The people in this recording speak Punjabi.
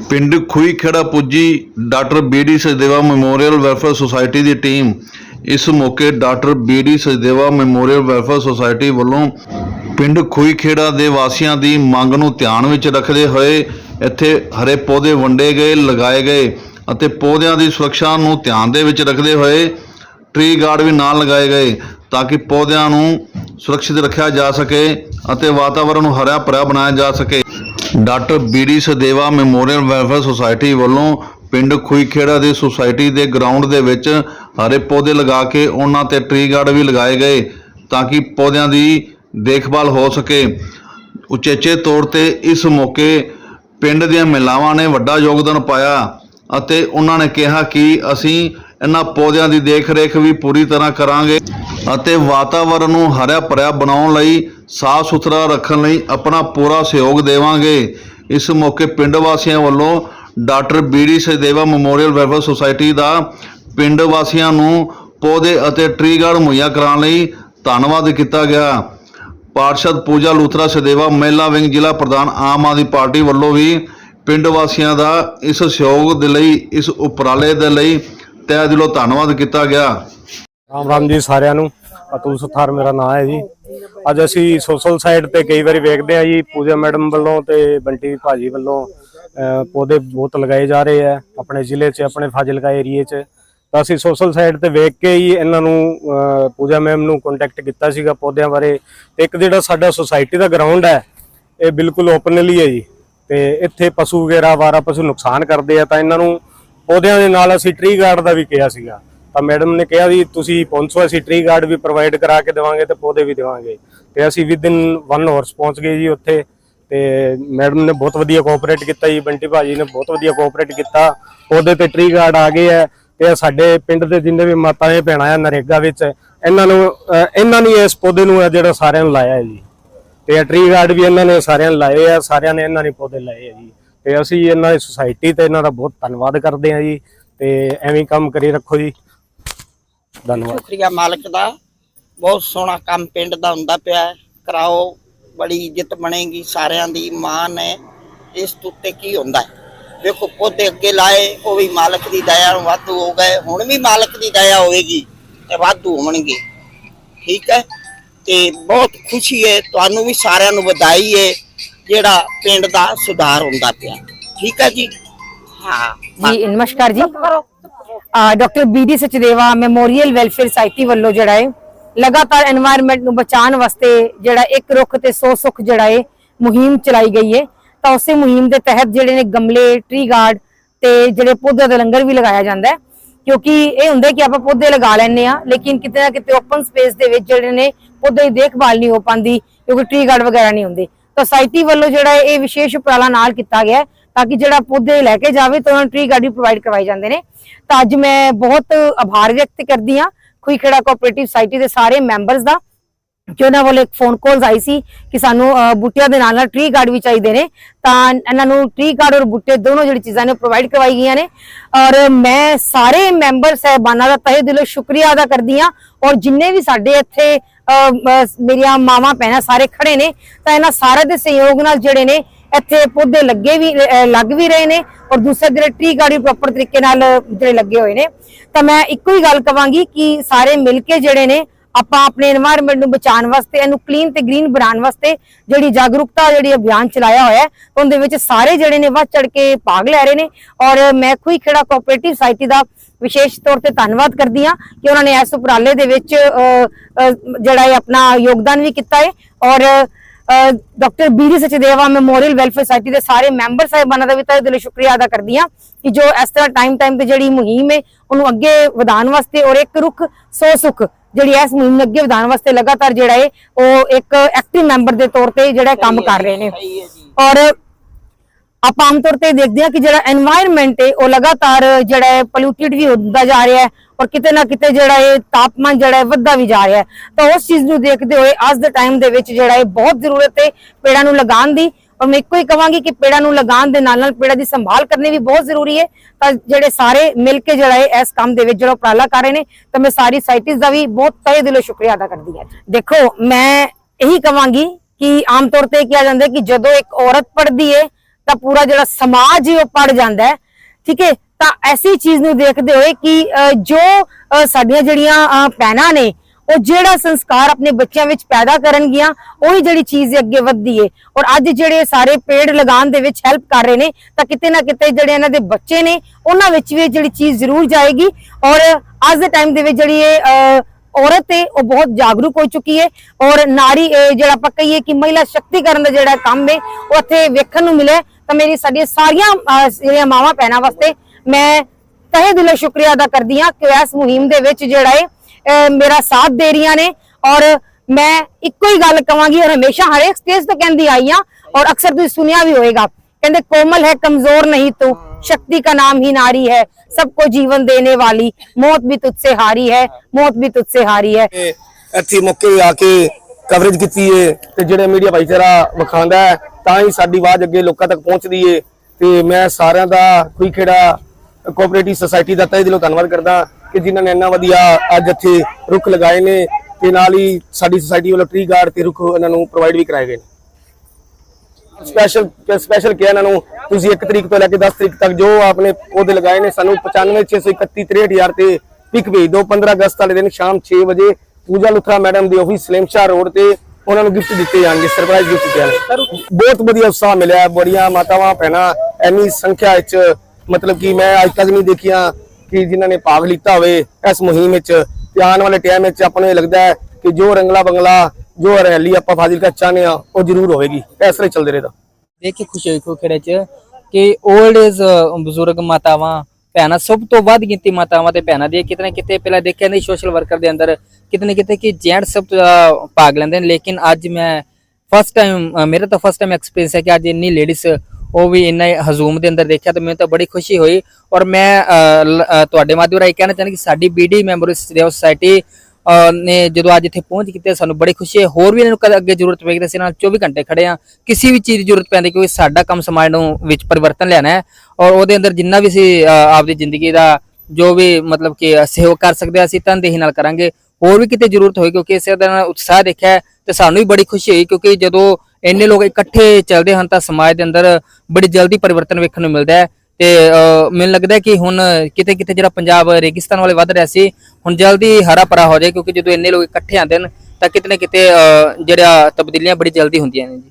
ਪਿੰਡ ਖੂਈਖੇੜਾ ਪੁੱਜੀ doctor B D Sachdeva memorial welfare society ਦੀ ਟੀਮ। ਇਸ ਮੌਕੇ doctor B D Sachdeva memorial welfare society ਵੱਲੋਂ ਪਿੰਡ ਖੂਈਖੇੜਾ ਦੇ ਵਾਸੀਆਂ ਦੀ ਮੰਗ ਨੂੰ ਧਿਆਨ ਵਿੱਚ ਰੱਖਦੇ ਹੋਏ ਇੱਥੇ ਹਰੇ ਪੌਦੇ ਵੰਡੇ ਗਏ, ਲਗਾਏ ਗਏ ਅਤੇ ਪੌਦਿਆਂ ਦੀ ਸੁਰੱਖਿਆ ਨੂੰ ਧਿਆਨ ਦੇ ਵਿੱਚ ਰੱਖਦੇ ਹੋਏ ਟ੍ਰੀ ਗਾਰਡ ਵੀ ਨਾਲ ਲਗਾਏ ਗਏ ਤਾਂ ਕਿ ਪੌਦਿਆਂ ਨੂੰ ਸੁਰੱਖਿਅਤ ਰੱਖਿਆ ਜਾ ਸਕੇ ਅਤੇ ਵਾਤਾਵਰਣ ਨੂੰ ਹਰਾ ਭਰਿਆ ਬਣਾਇਆ ਜਾ ਸਕੇ। Doctor B D Sachdeva memorial welfare society ਵੱਲੋਂ ਪਿੰਡ ਖੁਈਖੇੜਾ ਦੀ ਸੁਸਾਇਟੀ ਦੇ ਗਰਾਊਂਡ ਦੇ ਵਿੱਚ ਹਰੇ ਪੌਦੇ ਲਗਾ ਕੇ ਉਹਨਾਂ ਤੇ ਟ੍ਰੀ ਗਾਰਡ ਵੀ ਲਗਾਏ ਗਏ ਤਾਂ ਕਿ ਪੌਦਿਆਂ ਦੀ ਦੇਖਭਾਲ ਹੋ ਸਕੇ। ਉਚੇਚੇ ਤੌਰ ਤੇ ਇਸ ਮੌਕੇ ਪਿੰਡ ਦੀਆਂ ਮਹਿਲਾਵਾਂ ਨੇ ਵੱਡਾ ਯੋਗਦਾਨ ਪਾਇਆ। ਅਤੇ ਉਹਨਾਂ ਨੇ ਕਿਹਾ ਕਿ ਅਸੀਂ ਇਹਨਾਂ ਪੌਦਿਆਂ ਦੀ ਦੇਖ-ਰੇਖ ਵੀ ਪੂਰੀ ਤਰ੍ਹਾਂ ਕਰਾਂਗੇ ਅਤੇ ਵਾਤਾਵਰਣ ਨੂੰ ਹਰਿਆ ਭਰਿਆ ਬਣਾਉਣ ਲਈ ਸਾਫ਼ ਸੁਥਰਾ ਰੱਖਣ ਲਈ ਆਪਣਾ ਪੂਰਾ ਸਹਿਯੋਗ ਦੇਵਾਂਗੇ। ਇਸ ਮੌਕੇ ਪਿੰਡ ਵਾਸੀਆਂ ਵੱਲੋਂ doctor B D Sachdeva memorial welfare society ਦਾ ਪਿੰਡ ਵਾਸੀਆਂ ਨੂੰ ਪੌਦੇ ਅਤੇ ਟ੍ਰੀ ਗਾਰਡ ਮੁਹੱਈਆ ਕਰਾਉਣ ਲਈ ਧੰਨਵਾਦ ਕੀਤਾ ਗਿਆ। ਪਾਰਸ਼ਦ ਪੂਜਾ ਲੂਥਰਾ ਸਦੇਵਾ, ਮਹਿਲਾ ਵਿੰਗ ਜ਼ਿਲ੍ਹਾ ਪ੍ਰਧਾਨ ਆਮ ਆਦਮੀ ਪਾਰਟੀ ਵੱਲੋਂ ਵੀ ਪਿੰਡ ਵਾਸੀਆਂ ਦਾ ਇਸ ਸਹਿਯੋਗ ਦੇ ਲਈ, ਇਸ ਉਪਰਾਲੇ ਦੇ ਲਈ ਤਹਿ ਦਿਲੋਂ ਧੰਨਵਾਦ ਕੀਤਾ ਗਿਆ। ਰਾਮ ਰਾਮ ਜੀ ਸਾਰਿਆਂ ਨੂੰ। ਅਤੁਲ ਸਥਾਰ ਮੇਰਾ ਨਾਮ ਹੈ ਜੀ। ਅੱਜ ਅਸੀਂ ਸੋਸ਼ਲ ਸਾਈਟ ਤੇ ਕਈ ਵਾਰੀ ਵੇਖਦੇ ਆ ਜੀ, ਪੂਜਾ ਮੈਡਮ ਵੱਲੋਂ ਤੇ ਬੰਟੀ ਭਾਜੀ ਵੱਲੋਂ ਪੌਦੇ ਬਹੁਤ ਲਗਾਏ ਜਾ ਰਹੇ ਆ, ਆਪਣੇ ਜ਼ਿਲ੍ਹੇ 'ਚ, ਆਪਣੇ ਫਾਜ਼ਿਲਕਾ ਏਰੀਏ 'ਚ। ਤਾਂ ਅਸੀਂ ਸੋਸ਼ਲ ਸਾਈਟ ਤੇ ਵੇਖ ਕੇ ਹੀ ਇਹਨਾਂ ਨੂੰ ਪੂਜਾ ਮੈਮ ਨੂੰ ਕੰਟੈਕਟ ਕੀਤਾ ਸੀਗਾ ਪੌਦਿਆਂ ਬਾਰੇ। ਇੱਕ ਜਿਹੜਾ ਸਾਡਾ ਸੁਸਾਇਟੀ ਦਾ ਗਰਾਊਂਡ ਹੈ, ਇਹ ਬਿਲਕੁਲ ਓਪਨਲੀ ਹੈ ਜੀ। ਤੇ ਇੱਥੇ ਪਸ਼ੂ ਵਗੈਰਾ, ਵਾਰਾ ਪਸ਼ੂ ਨੁਕਸਾਨ ਕਰਦੇ ਆ, ਤਾਂ ਇਹਨਾਂ ਨੂੰ ਪੌਦਿਆਂ ਦੇ ਨਾਲ ਅਸੀਂ ਟ੍ਰੀ ਗਾਰਡ ਦਾ ਵੀ ਕਿਹਾ ਸੀਗਾ। ਤਾਂ ਮੈਡਮ ਨੇ ਕਿਹਾ ਵੀ ਤੁਸੀਂ ਪਹੁੰਚੋ, ਅਸੀਂ ਟ੍ਰੀ ਗਾਰਡ ਵੀ ਪ੍ਰੋਵਾਈਡ ਕਰਾ ਕੇ ਦੇਵਾਂਗੇ ਤੇ ਪੌਦੇ ਵੀ ਦੇਵਾਂਗੇ। ਤੇ ਅਸੀਂ ਵਿਦਿਨ 1 ਆਵਰਸ ਪਹੁੰਚ ਗਏ ਜੀ ਉੱਥੇ। ਤੇ ਮੈਡਮ ਨੇ ਬਹੁਤ ਵਧੀਆ ਕੋਆਪਰੇਟ ਕੀਤਾ ਜੀ, ਬੰਟੀ ਭਾਜੀ ਨੇ ਬਹੁਤ ਵਧੀਆ ਕੋਆਪਰੇਟ ਕੀਤਾ। ਪੌਦੇ ਤੇ ਟ੍ਰੀ ਗਾਰਡ ਆ ਗਏ ਆ ਤੇ ਸਾਡੇ ਪਿੰਡ ਦੇ ਜਿੰਨੇ ਵੀ ਮਾਤਾएं ਭੈਣਾਂ ਆ ਨਰੇਗਾ ਵਿੱਚ, ਇਹਨਾਂ ਨੂੰ ਇਹਨਾਂ ਨੇ ਇਸ ਪੌਦੇ ਨੂੰ ਇਹ ਜਿਹੜਾ ਸਾਰਿਆਂ ਨੂੰ ਲਾਇਆ ਹੈ ਜੀ। ਤੇ ਇਹ ਗਾਰਡ ਵੀ ਇਹਨਾਂ ਨੇ ਸਾਰਿਆਂ ਨੇ ਲਾਏ ਆ, ਸਾਰਿਆਂ ਨੇ ਇਹਨਾਂ ਨੇ ਪੌਦੇ ਲਾਏ ਆ ਜੀ। ਤੇ ਅਸੀਂ ਇਹਨਾਂ ਦੀ ਸੁਸਾਇਟੀ ਤੇ ਇਹਨਾਂ ਦਾ ਬਹੁਤ ਧੰਨਵਾਦ ਕਰਦੇ ਆ ਜੀ, ਤੇ ਐਵੇਂ ਕੰਮ ਕਰੀ ਰੱਖੋ ਜੀ। ਧੰਨਵਾਦ। ਸ਼ੁਕਰੀਆ ਮਾਲਕ ਦਾ। ਬਹੁਤ ਸੋਹਣਾ ਕੰਮ ਪਿੰਡ ਦਾ ਹੁੰਦਾ ਪਿਆ ਕਰਾਓ, ਬੜੀ ਇੱਜ਼ਤ ਬਣੇਗੀ, ਸਾਰਿਆਂ ਦੀ ਮਾਨ ਹੈ ਇਸ ਤੋਂ ਉੱਤੇ ਕੀ ਹੁੰਦਾ ਵੇਖੋ, ਪੌਦੇ ਅੱਗੇ ਲਾਏ, ਉਹ ਵੀ ਮਾਲਕ ਦੀ ਦਇਆ ਨੂੰ ਵਾਧੂ ਹੋ ਗਏ। ਹੁਣ ਵੀ ਮਾਲਕ ਦੀ ਦਇਆ ਹੋਵੇਗੀ ਤੇ ਵਾਧੂ ਹੋਣਗੇ। ਠੀਕ ਹੈ? ਤੇ ਬਹੁਤ ਖੁਸ਼ੀ ਹੈ, ਤੁਹਾਨੂੰ ਵੀ ਸਾਰਿਆਂ ਨੂੰ ਵਧਾਈ ਹੈ, ਜਿਹੜਾ ਪਿੰਡ ਦਾ ਸੁਧਾਰ ਹੁੰਦਾ ਪਿਆ। ਠੀਕ ਹੈ ਜੀ? ਹਾਂ। ਜੀ, ਨਮਸਕਾਰ ਜੀ। Doctor B D Sachdeva memorial welfare society ਵੱਲੋਂ ਜਿਹੜਾ ਹੈ, ਲਗਾਤਾਰ এনवायरमेंट ਨੂੰ ਬਚਾਉਣ ਵਾਸਤੇ ਜਿਹੜਾ ਇੱਕ ਰੁੱਖ ਤੇ 100 ਸੁੱਖ ਜਿਹੜਾ ਹੈ, ਮੁਹਿੰਮ ਚਲਾਈ ਗਈ ਹੈ। ਤਾਂ ਉਸੇ ਮੁਹਿੰਮ ਦੇ ਤਹਿਤ ਜਿਹੜੇ ਨੇ ਗਮਲੇ ਟ੍ਰੀ ਗਾਰਡ ਤੇ ਜਿਹੜੇ ਪੌਦੇ ਦਾ ਲੰਗਰ ਵੀ ਲਗਾਇਆ ਜਾਂਦਾ ਹੈ। ਕਿਉਂਕਿ ਇਹ ਹੁੰਦਾ ਕਿ ਆਪਾਂ ਪੌਦੇ ਲਗਾ ਲੈਂਦੇ ਆ ਲੇਕਿਨ ਕਿਤੇ ਨਾ ਕਿਤੇ ਓਪਨ ਸਪੇਸ ਦੇ ਵਿੱਚ ਜਿਹੜੇ ਨੇ ਪੌਦੇ ਦੀ ਦੇਖਭਾਲ ਨਹੀਂ ਹੋ ਪਾਉਂਦੀ, ਕਿਉਂਕਿ ਟ੍ਰੀ ਗਾਰਡ ਵਗੈਰਾ ਨਹੀਂ ਹੁੰਦੇ। ਤਾਂ ਵੱਲੋਂ ਜਿਹੜਾ ਇਹ ਵਿਸ਼ੇਸ਼ ਉਪਰਾਲਾ ਨਾਲ ਕੀਤਾ ਗਿਆ ਤਾਂ ਕਿ ਜਿਹੜਾ ਪੌਦੇ ਲੈ ਕੇ ਜਾਵੇ, ਤਾਂ ਉਹਨਾਂ ਨੂੰ ਟਰੀ ਗਾਰਡ ਵੀ ਪ੍ਰੋਵਾਈਡ ਕਰਵਾਏ ਜਾਂਦੇ ਨੇ। ਤਾਂ ਅੱਜ ਮੈਂ ਬਹੁਤ ਆਭਾਰ ਵਿਅਕਤ ਕਰਦੀ ਹਾਂ, ਖੁਈਖੇੜਾ ਕੋਆਪਰੇਟਿਵ ਸੁਸਾਇਟੀ ਦੇ ਸਾਰੇ ਮੈਂਬਰਸ ਦਾ। ਕਿ ਉਹਨਾਂ ਵੱਲੋਂ ਇੱਕ ਫੋਨ ਕਾਲਸ ਆਈ ਸੀ ਕਿ ਸਾਨੂੰ ਬੂਟਿਆਂ ਦੇ ਨਾਲ ਨਾਲ ਟ੍ਰੀ ਗਾਰਡ ਵੀ ਚਾਹੀਦੇ ਨੇ। ਤਾਂ ਇਹਨਾਂ ਨੂੰ ਟ੍ਰੀ ਗਾਰਡ ਔਰ ਬੂਟੇ ਦੋਨੋਂ ਜਿਹੜੀ ਚੀਜ਼ਾਂ ਨੇ ਪ੍ਰੋਵਾਈਡ ਕਰਵਾਈ ਗਈਆਂ ਨੇ। ਔਰ ਮੈਂ ਸਾਰੇ ਮੈਂਬਰ ਸਹਿਬਾਨਾਂ ਦਾ ਤਹਿ ਦਿਲੋਂ ਸ਼ੁਕਰੀਆ ਅਦਾ ਕਰਦੀ ਹਾਂ। ਔਰ ਜਿੰਨੇ ਵੀ ਸਾਡੇ ਇੱਥੇ ਮੇਰੀਆਂ ਮਾਵਾਂ, ਭੈਣਾਂ ਸਾਰੇ ਖੜੇ ਨੇ, ਤਾਂ ਇਹਨਾਂ ਸਾਰੇ ਦੇ ਸਹਿਯੋਗ ਨਾਲ ਜਿਹੜੇ ਨੇ, ਇੱਥੇ ਪੌਦੇ ਲੱਗੇ ਵੀ ਲੱਗ ਵੀ ਰਹੇ ਨੇ ਔਰ ਦੂਸਰੇ ਜਿਹੜੇ ਟ੍ਰੀ ਗਾਰਡ ਵੀ ਪ੍ਰੋਪਰ ਤਰੀਕੇ ਨਾਲ ਜਿਹੜੇ ਲੱਗੇ ਹੋਏ ਨੇ। ਤਾਂ ਮੈਂ ਇੱਕੋ ਹੀ ਗੱਲ ਕਵਾਂਗੀ ਕਿ ਸਾਰੇ ਮਿਲ ਕੇ ਜਿਹੜੇ ਨੇ ਆਪਾਂ ਆਪਣੇ এনवायरमेंट ਨੂੰ ਬਚਾਉਣ ਵਾਸਤੇ, ਇਹਨੂੰ ਕਲੀਨ ਤੇ ਗ੍ਰੀਨ ਬਣਾਉਣ ਵਾਸਤੇ ਜਿਹੜੀ ਜਾਗਰੂਕਤਾ, ਜਿਹੜੀ ਅਭਿਆਨ ਚਲਾਇਆ ਹੋਇਆ ਉਹਦੇ ਵਿੱਚ ਸਾਰੇ ਜਿਹੜੇ ਨੇ ਵੱਧ ਚੜ ਕੇ ਭਾਗ ਲੈ ਰਹੇ ਨੇ। ਔਰ ਮੈਂ ਖੁਈ ਖੇੜਾ ਕੋਆਪਰੇਟਿਵ ਸੁਸਾਇਟੀ ਦਾ ਵਿਸ਼ੇਸ਼ ਤੌਰ ਤੇ ਧੰਨਵਾਦ ਕਰਦੀ ਹਾਂ ਕਿ ਉਹਨਾਂ ਨੇ ਇਸ ਉਪਰਾਲੇ ਦੇ ਵਿੱਚ ਜਿਹੜਾ ਇਹ ਆਪਣਾ ਯੋਗਦਾਨ ਵੀ ਕੀਤਾ ਹੈ। ਔਰ doctor B D Sachdeva memorial welfare society ਦੇ ਸਾਰੇ ਮੈਂਬਰ ਸਾਹਿਬਾਨਾਂ ਦਾ ਵੀ ਤਹਿ ਦਿਲੋਂ ਸ਼ੁਕਰੀਆ ਅਦਾ ਕਰਦੀ ਹਾਂ ਕਿ ਜੋ ਇਸ ਤਰ੍ਹਾਂ ਟਾਈਮ ਟਾਈਮ ਤੇ ਜਿਹੜੀ ਮੁਹਿੰਮ ਹੈ, ਉਹਨੂੰ ਅੱਗੇ ਵਧਾਉਣ ਵਾਸਤੇ ਔਰ ਇੱਕ ਰੁੱਖ 100 ਸੁੱਖ ਜਿਹੜੀ ਇਸ ਮੁਹਿੰਮ ਅੱਗੇ ਵਧਾਉਣ ਵਾਸਤੇ ਲਗਾਤਾਰ ਜਿਹੜਾ ਹੈ ਉਹ ਇੱਕ ਐਕਟਿਵ ਮੈਂਬਰ ਦੇ ਤੌਰ ਤੇ ਜਿਹੜਾ ਕੰਮ ਕਰ ਰਹੇ ਨੇ। ਔਰ ਆਪਾਂ ਆਮ ਤੌਰ ਤੇ ਦੇਖਦੇ ਹਾਂ ਕਿ ਜਿਹੜਾ এনवायरमेंट ਏ ਉਹ ਲਗਾਤਾਰ ਜਿਹੜਾ ਹੈ ਪੋਲੂਟਡ ਵੀ ਹੁੰਦਾ ਜਾ ਰਿਹਾ ਹੈ ਔਰ ਕਿਤੇ ਨਾ ਕਿਤੇ ਜਿਹੜਾ ਇਹ ਤਾਪਮਾਨ ਜਿਹੜਾ ਹੈ ਵੱਧਦਾ ਵੀ ਜਾ ਰਿਹਾ ਹੈ। ਤਾਂ ਉਸ ਚੀਜ਼ ਨੂੰ ਦੇਖਦੇ ਹੋਏ ਅੱਜ ਦੇ ਟਾਈਮ ਦੇ ਵਿੱਚ ਜਿਹੜਾ ਹੈ ਬਹੁਤ ਜ਼ਰੂਰਤ ਹੈ ਪੇੜਾਂ ਨੂੰ ਲਗਾਉਣ ਦੀ। ਔਰ ਮੈਂ ਇੱਕੋ ਹੀ ਕਵਾਂਗੀ ਕਿ ਪੇੜਾਂ ਨੂੰ ਲਗਾਉਣ ਦੇ ਨਾਲ ਨਾਲ ਪੇੜਾਂ ਦੀ ਸੰਭਾਲ ਕਰਨੀ ਵੀ ਬਹੁਤ ਜ਼ਰੂਰੀ ਹੈ। ਤਾਂ ਜਿਹੜੇ ਸਾਰੇ ਮਿਲ ਕੇ ਜਿਹੜਾ ਹੈ ਇਸ ਕੰਮ ਦੇ ਵਿੱਚ ਜਿਹੜਾ ਉਪਰਾਲਾ ਕਰ ਰਹੇ ਨੇ ਤਾਂ ਮੈਂ ਸਾਰੀ ਸਾਈਟਿਸ ਦਾ ਵੀ ਬਹੁਤ ਤਹਿ ਦਿਲੋਂ ਸ਼ੁਕਰੀਆ ਅਦਾ ਕਰਦੀ ਹਾਂ ਦੇਖੋ ਮੈਂ ਇਹੀ ਕਵਾਂਗੀ ਕਿ ਆਮ ਤੌਰ ਤੇ ਕਿਹਾ ਜਾਂਦਾ ਕਿ ਜਦੋਂ ਇੱਕ ਔਰਤ ਪੜ੍ਹਦੀ ਹੈ ਤਾਂ ਪੂਰਾ ਜਿਹੜਾ ਸਮਾਜ ਹੀ ਉਹ ਪੜ ਜਾਂਦਾ ਹੈ। ਠੀਕ ਹੈ ਤਾਂ ਐਸੀ ਚੀਜ਼ ਨੂੰ ਦੇਖਦੇ ਹੋਏ ਕਿ ਜੋ ਸਾਡੀਆਂ ਜਿਹੜੀਆਂ ਅਹ, ਭੈਣਾਂ ਨੇ ਉਹ ਜਿਹੜਾ ਸੰਸਕਾਰ ਆਪਣੇ ਬੱਚਿਆਂ ਵਿੱਚ ਪੈਦਾ ਕਰਨਗੀਆਂ, ਉਹੀ ਜਿਹੜੀ ਚੀਜ਼ ਅੱਗੇ ਵੱਧਦੀ ਏ। ਔਰ ਅੱਜ ਜਿਹੜੇ ਸਾਰੇ ਪੇੜ ਲਗਾਉਣ ਦੇ ਵਿੱਚ ਹੈਲਪ ਕਰ ਰਹੇ ਨੇ, ਤਾਂ ਕਿਤੇ ਨਾ ਕਿਤੇ ਜਿਹੜੇ ਇਹਨਾਂ ਦੇ ਬੱਚੇ ਨੇ, ਉਹਨਾਂ ਵਿੱਚ ਵੀ ਇਹ ਜਿਹੜੀ ਚੀਜ਼ ਜ਼ਰੂਰ ਜਾਏਗੀ। ਔਰ ਅੱਜ ਦੇ ਟਾਈਮ ਦੇ ਵਿੱਚ ਜਿਹੜੀ ਇਹ ਔਰਤ ਹੈ ਉਹ ਬਹੁਤ ਜਾਗਰੂਕ ਹੋ ਚੁੱਕੀ ਹੈ ਔਰ ਨਾਰੀ, ਇਹ ਜਿਹੜਾ ਆਪਾਂ ਕਹੀਏ ਕਿ ਮਹਿਲਾ ਸ਼ਕਤੀਕਰਨ ਦਾ ਜਿਹੜਾ ਕੰਮ ਹੈ ਉਹ ਇੱਥੇ ਵੇਖਣ ਨੂੰ ਮਿਲਿਆ। ਤਾਂ ਮੇਰੀ ਸਾਡੀਆਂ ਸਾਰੀਆਂ ਜਿਹੜੀਆਂ ਮਾਵਾਂ ਭੈਣਾਂ ਵਾਸਤੇ ਮੈਂ ਤਹਿ ਦਿਲੋਂ ਸ਼ੁਕਰੀਆ ਅਦਾ ਕਰਦੀ ਹਾਂ ਕਿ ਇਸ ਮੁਹਿੰਮ ਦੇ ਵਿੱਚ ਜਿਹੜਾ ਹੈ ਮੇਰਾ ਸਾਥ ਦੇ ਰਹੀਆਂ ਨੇ ਔਰ ਮੈਂ ਇੱਕੋ ਹੀ ਗੱਲ ਕਵਾਂਗੀ ਔਰ ਹਮੇਸ਼ਾ ਹਰੇਕ ਸਟੇਜ ਤੋਂ ਕਹਿੰਦੀ ਆਈ ਹਾਂ ਔਰ ਅਕਸਰ ਤੁਸੀਂ ਸੁਨਿਆ ਵੀ ਹੋਏਗਾ कहते कोमल है कमजोर नहीं तू शक्ति का नाम ही नारी है सबको जीवन देने वाली मौत भी तुझसे हारी है मौत भी तुझसे हारी है ਤੇ ਇੱਥੇ ਮੌਕੇ ਆ ਕੇ ਕਵਰੇਜ ਕੀਤੀ ਏ ਤੇ ਜਿਹੜੇ ਮੀਡੀਆ ਭਾਈਚਾਰਾ ਵਿਖਾਉਂਦਾ ਹੈ ਤਾਂ ਹੀ ਸਾਡੀ ਆਵਾਜ਼ ਅੱਗੇ ਲੋਕਾਂ ਤੱਕ ਪਹੁੰਚਦੀ ਏ ਤੇ ਮੈਂ ਸਾਰਿਆਂ ਦਾ ਕੋਈ ਖੇੜਾ ਕੋਆਪਰੇਟਿਵ ਸੁਸਾਇਟੀ ਦਾ ਤਹਿ ਦਿਲੋਂ ਧੰਨਵਾਦ ਕਰਦਾ ਕਿ ਜਿਨ੍ਹਾਂ ਨੇ ਇੰਨਾ ਵਧੀਆ ਅੱਜ ਇੱਥੇ ਰੁੱਖ ਲਗਾਏ ਨੇ ਤੇ ਨਾਲ ਹੀ ਸਾਡੀ ਸੁਸਾਇਟੀ ਵੱਲੋਂ ਟਰੀ ਗਾਰਡ ਤੇ ਰੁੱਖ ਇਹਨਾਂ ਨੂੰ ਪ੍ਰੋਵਾਈਡ ਵੀ ਕਰਾਏ ਗਏ ਨੇ। ਸਪੈਸ਼ਲ ਸਪੈਸ਼ਲ ਕਿਹਾ ਇਹਨਾਂ ਨੂੰ ਤੁਸੀਂ 1 ਤਰੀਕ ਤੋਂ ਲੈ ਕੇ 10 ਤਰੀਕ ਤੱਕ ਜੋ ਆਪਨੇ ਪੌਦੇ ਲਗਾਏ ਨੇ ਸਾਨੂੰ 95631 63000 ਤੇ ਪਿਕ ਭੇਜ ਦਿਓ। 15 ਅਗਸਤ ਵਾਲੇ ਦਿਨ ਸ਼ਾਮ 6 ਵਜੇ ਪੂਜਾ ਲੁਥਰਾ ਮੈਡਮ ਦੇ ਆਫਿਸ ਸਲੇਮਸ਼ਾਹ ਰੋਡ ਤੇ ਉਹਨਾਂ ਨੂੰ ਗਿਫਟ ਦਿੱਤੇ ਜਾਣਗੇ ਸਰਪ੍ਰਾਈਜ਼ ਗਿਫਟ ਦਿੱਤੇ ਜਾਣਗੇ। ਬਹੁਤ ਵਧੀਆ ਉਤਸ਼ਾਹ ਮਿਲਿਆ ਬੜੀਆਂ ਮਾਤਾਵਾਂ ਭੈਣਾਂ ਐਨੀ ਸੰਖਿਆ ਵਿੱਚ ਮਤਲਬ ਕਿ ਮੈਂ ਅੱਜ ਤੱਕ ਨਹੀਂ ਦੇਖੀਆਂ। ਕਿ ਜਿਨ੍ਹਾਂ ਨੇ ਭਾਗ ਲਿੱਤਾ ਹੋਵੇ ਇਸ ਮੁਹਿੰਮ ਵਿੱਚ। ਤੇ ਆਉਣ ਵਾਲੇ ਟਾਈਮ ਵਿੱਚ ਆਪਾਂ ਨੂੰ ਇਹ ਲੱਗਦਾ ਹੈ ਕਿ ਜੋ ਰੰਗਲਾ ਬੰਗਲਾ, ਜੋ ਰੈਲੀ ਆਪਾਂ ਫਾਜ਼ਿਲਕਾ ਚਾਹੁੰਦੇ ਆ ਉਹ ਜ਼ਰੂਰ ਹੋਵੇਗੀ। ਇਸ ਤਰ੍ਹਾਂ ਚੱਲਦੇ ਰਹੇਗਾ ਦੇਖ ਕੇ ਖੁਸ਼ੀ ਹੋਈ ਖੋਖੜੇ ਚ ਕਿ 올ਡ ਏਜ ਬਜ਼ੁਰਗ ਮਾਤਾਵਾਂ, ਭੈਣਾਂ, ਸਭ ਤੋਂ ਵੱਧ ਗਿਣਤੀ ਮਾਤਾਵਾਂ ਤੇ ਭੈਣਾਂ ਦੀ ਹੈ। ਕਿਤੇ ਨਾ ਕਿਤੇ ਪਹਿਲਾਂ ਦੇਖਿਆ ਨਹੀਂ ਸੋਸ਼ਲ ਵਰਕਰ ਦੇ ਅੰਦਰ ਕਿਤੇ ਨਾ ਕਿਤੇ ਕਿ ਜੈਂਟ ਸਭ ਤੋਂ ਭਾਗ ਲੈਂਦੇ ਨੇ। ਲੇਕਿਨ ਅੱਜ ਮੈਂ ਫਸਟ ਟਾਈਮ ਮੇਰਾ ਤਾਂ ਫਸਟ ਟਾਈਮ ਐਕਸਪੀਰੀਅੰਸ ਹੈ ਕਿ ਅੱਜ ਇੰਨੀ ਲੇਡੀਜ਼ ਉਹ ਵੀ ਇੰਨਾ ਹਜ਼ੂਮ ਦੇ ਅੰਦਰ ਦੇਖਿਆ ਤਾਂ ਮੈਨੂੰ ਤਾਂ ਬੜੀ ਖੁਸ਼ੀ ਹੋਈ ਔਰ ਮੈਂ ਤੁਹਾਡੇ ਮਾਧਿਅਮ ਰਾਹੀਂ ਕਹਿਣਾ ਚਾਹੁੰਦਾ ਕਿ ਸਾਡੀ ਬੀਡੀ ਮੈਂਬਰ ਸੁਸਾਇਟੀ ਨੇ ਜਦੋਂ ਅੱਜ ਇੱਥੇ ਪਹੁੰਚ ਕੀਤੀ ਸਾਨੂੰ ਬੜੀ ਖੁਸ਼ੀ ਹੈ ਹੋਰ ਵੀ ਇਹਨਾਂ ਨੂੰ ਕਦੇ ਅੱਗੇ ਜ਼ਰੂਰਤ ਪਏਗੀ ਤਾਂ ਅਸੀਂ ਨਾਲ 24 ਘੰਟੇ ਖੜੇ ਆ ਕਿਸੇ ਵੀ ਚੀਜ਼ ਦੀ ਜ਼ਰੂਰਤ ਪੈਂਦੀ ਕਿਉਂਕਿ ਸਾਡਾ ਕੰਮ ਸਮਾਜ ਨੂੰ ਵਿੱਚ ਪਰਿਵਰਤਨ ਲਿਆਣਾ ਹੈ ਔਰ ਉਹਦੇ ਅੰਦਰ ਜਿੰਨਾ ਵੀ ਅਸੀਂ ਆਪਦੀ ਜ਼ਿੰਦਗੀ ਦਾ ਜੋ ਵੀ ਮਤਲਬ ਕਿ ਸਹਿਯੋਗ ਕਰ ਸਕਦੇ ਹਾਂ, ਅਸੀਂ ਤਨਦੇਹੀ ਨਾਲ ਕਰਾਂਗੇ। ਹੋਰ ਵੀ ਕਿਤੇ ਜ਼ਰੂਰਤ ਹੋਈ ਕਿਉਂਕਿ ਇਸੇ ਦਾ ਉਤਸ਼ਾਹ ਦੇਖਿਆ ਹੈ ਤੇ ਸਾਨੂੰ ਵੀ ਬੜੀ ਖੁਸ਼ੀ ਹੋਈ ਕਿਉਂਕਿ ਜਦੋਂ ਇੰਨੇ ਲੋਕ ਇਕੱਠੇ ਚੱਲਦੇ ਹਨ ਤਾਂ ਸਮਾਜ ਦੇ ਅੰਦਰ ਬੜੀ ਜਲਦੀ ਪਰਿਵਰਤਨ ਵੇਖਣ ਨੂੰ ਮਿਲਦਾ ਹੈ ਤੇ ਮੈਨੂੰ ਲੱਗਦਾ ਕਿ ਹੁਣ ਕਿਤੇ ਕਿਤੇ ਜਿਹੜਾ ਪੰਜਾਬ ਰੇਗਿਸਤਾਨ ਵਾਲੇ ਵੱਧ ਰਿਹਾ ਸੀ, ਹੁਣ ਜਲਦੀ ਹਰਾ ਭਰਾ ਹੋ ਜਾਏ ਕਿਉਂਕਿ ਜਦੋਂ ਇੰਨੇ ਲੋਕ ਇਕੱਠੇ ਆਉਂਦੇ ਨੇ ਤਾਂ ਕਿਤੇ ਨਾ ਕਿਤੇ ਜਿਹੜਾ ਤਬਦੀਲੀਆਂ ਬੜੀ ਜਲਦੀ ਹੁੰਦੀਆਂ ਨੇ ਜੀ।